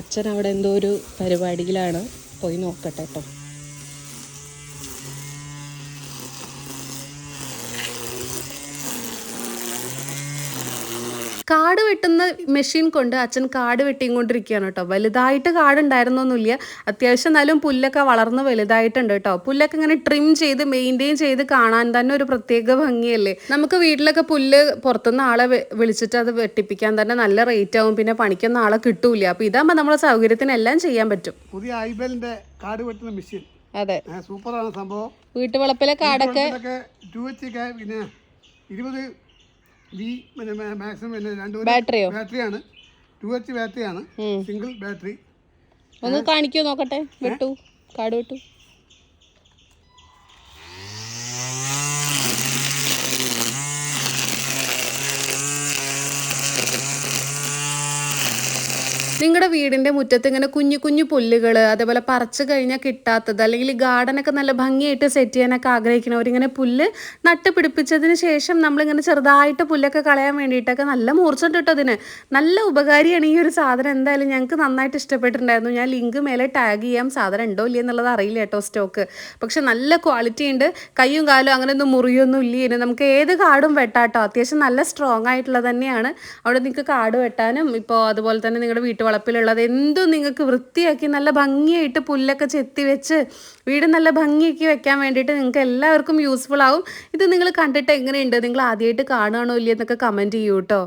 അച്ഛൻ അവിടെ എന്തോ ഒരു പരിപാടിയിലാണ്. പോയി നോക്കട്ടെ കേട്ടോ കാട് വെട്ടുന്ന മെഷീൻ കൊണ്ട് അച്ഛൻ കാട് വെട്ടിയും കൊണ്ടിരിക്കുകയാണ് കേട്ടോ. വലുതായിട്ട് കാടുണ്ടായിരുന്നൊന്നുമില്ല. അത്യാവശ്യം എന്നാലും പുല്ലൊക്കെ വളർന്ന് വലുതായിട്ടുണ്ട് കേട്ടോ. പുല്ലൊക്കെ ഇങ്ങനെ ട്രിം ചെയ്ത് മെയിന്റെയിൻ ചെയ്ത് കാണാൻ തന്നെ ഒരു പ്രത്യേക ഭംഗിയല്ലേ. നമുക്ക് വീട്ടിലൊക്കെ പുല്ല് പുറത്തുനിന്ന് ആളെ വിളിച്ചിട്ട് അത് വെട്ടിപ്പിക്കാൻ തന്നെ നല്ല റേറ്റ് ആവും. പിന്നെ പണിക്കൊന്നും ആളെ കിട്ടൂല അപ്പൊ ഇതാകുമ്പോൾ നമ്മളെ സൗകര്യത്തിനെല്ലാം ചെയ്യാൻ പറ്റും. പുതിയ ഐബലിന്റെ കാട് വെട്ടുന്ന മെഷീൻ. അതെ. സൂപ്പറാണ് സംഭവം. വീട്ടുവളപ്പിലെ കാടൊക്കെ പിന്നെ ഇരുപത് വി പിന്നെ മാക്സിമം പിന്നെ രണ്ട് ബാറ്ററിയോ? ബാറ്ററിയാണ്. ടു എച്ച് ബാറ്ററിയാണ്. Single battery. ഒന്ന് കാണിക്കോ നോക്കട്ടെ. വെട്ടു. കാട് വെട്ടു. നിങ്ങളുടെ വീടിന്റെ മുറ്റത്ത് ഇങ്ങനെ കുഞ്ഞു കുഞ്ഞു പുല്ലുകൾ അതേപോലെ പറിച്ചു കഴിഞ്ഞാൽ കിട്ടാത്തത് അല്ലെങ്കിൽ ഗാർഡനൊക്കെ നല്ല ഭംഗിയായിട്ട് സെറ്റ് ചെയ്യാനൊക്കെ ആഗ്രഹിക്കുന്നവർ ഇങ്ങനെ പുല്ല് നട്ട് പിടിപ്പിച്ചതിന് ശേഷം നമ്മളിങ്ങനെ ചെറുതായിട്ട് പുല്ലൊക്കെ കളയാൻ വേണ്ടിയിട്ടൊക്കെ നല്ല മൂർച്ചുണ്ട് കേട്ടോ അതിന്. നല്ല ഉപകാരിയാണ് ഈ ഒരു സാധനം. എന്തായാലും ഞങ്ങൾക്ക് നന്നായിട്ട് ഇഷ്ടപ്പെട്ടിട്ടുണ്ടായിരുന്നു. ഞാൻ ലിങ്ക് മേലെ ടാഗ് ചെയ്യാം. സാധനം ഉണ്ടോ ഇല്ലയോ എന്നുള്ളത് അറിയില്ല കേട്ടോ സ്റ്റോക്ക് പക്ഷെ നല്ല ക്വാളിറ്റി ഉണ്ട്. കയ്യും കാലും അങ്ങനെ ഒന്നും മുറിയൊന്നും ഇല്ല. ഇനി നമുക്ക് ഏത് കാടും വെട്ടാട്ടോ. അത്യാവശ്യം നല്ല സ്ട്രോങ് ആയിട്ടുള്ളത് തന്നെയാണ്. അവിടെ നിങ്ങൾക്ക് കാട് വെട്ടാനും ഇപ്പോൾ അതുപോലെ തന്നെ നിങ്ങളുടെ വീട്ടുവളപ്പിലുള്ളത് എന്തും നിങ്ങൾക്ക് വൃത്തിയാക്കി നല്ല ഭംഗിയായിട്ട് പുല്ലൊക്കെ ചെത്തി വെച്ച് വീട് നല്ല ഭംഗിയാക്കി വെക്കാൻ വേണ്ടിയിട്ട് നിങ്ങൾക്ക് എല്ലാവർക്കും യൂസ്ഫുൾ ആവും. ഇത് നിങ്ങൾ കണ്ടിട്ട് എങ്ങനെയുണ്ട്? നിങ്ങൾ ആദ്യമായിട്ട് കാണുകയാണോ ഇല്ലയെന്നൊക്കെ കമന്റ് ചെയ്യൂ കേട്ടോ